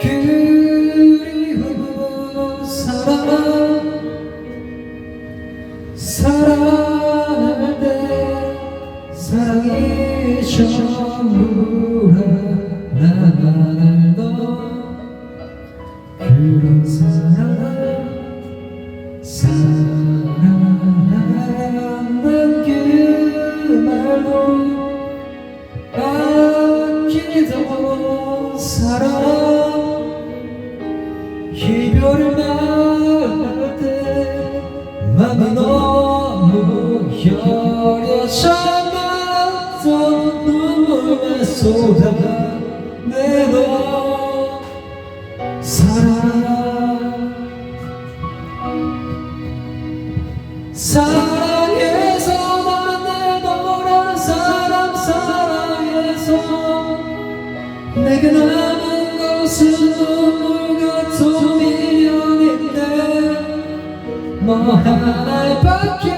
그리워 살아 사랑할 때 사랑이 전부라 알던 그런 사랑 사랑하는 그 말도 아끼던 사랑 이별을 말할 때 맘이 너무 여려져만 눈물만 쏟아내 내게 남은 것은 눈물 같은 미련인데 너 하나밖에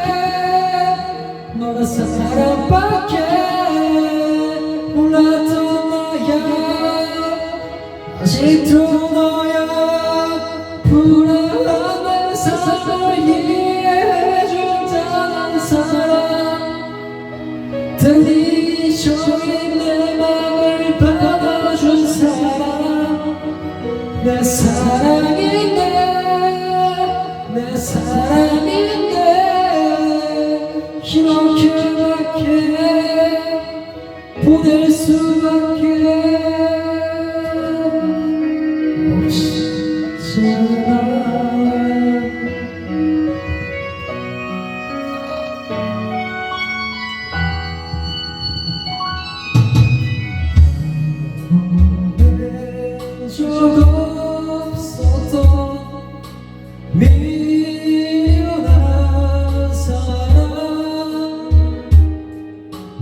너란 사람밖에 몰랐던 나야 아직도 너야. 불안한 내 삶을 이 사랑인데 이렇게밖에 보낼 수밖에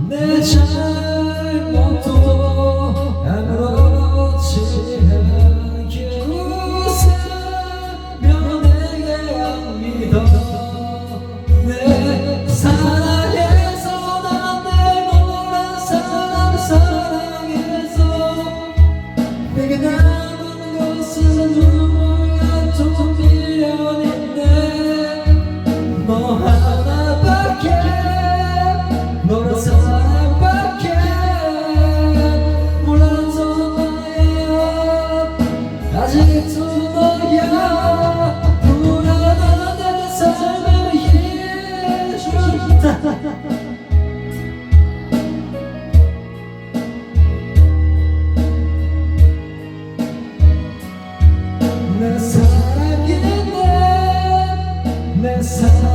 내 잘못도 아무렇지 않게 웃으며 내게 안 믿어 내 사랑해서 난내 노란 사람 사랑해서 내게 남은 것은 눈물 같은 미련인데 너 하나밖에 내 사랑인데 내 사랑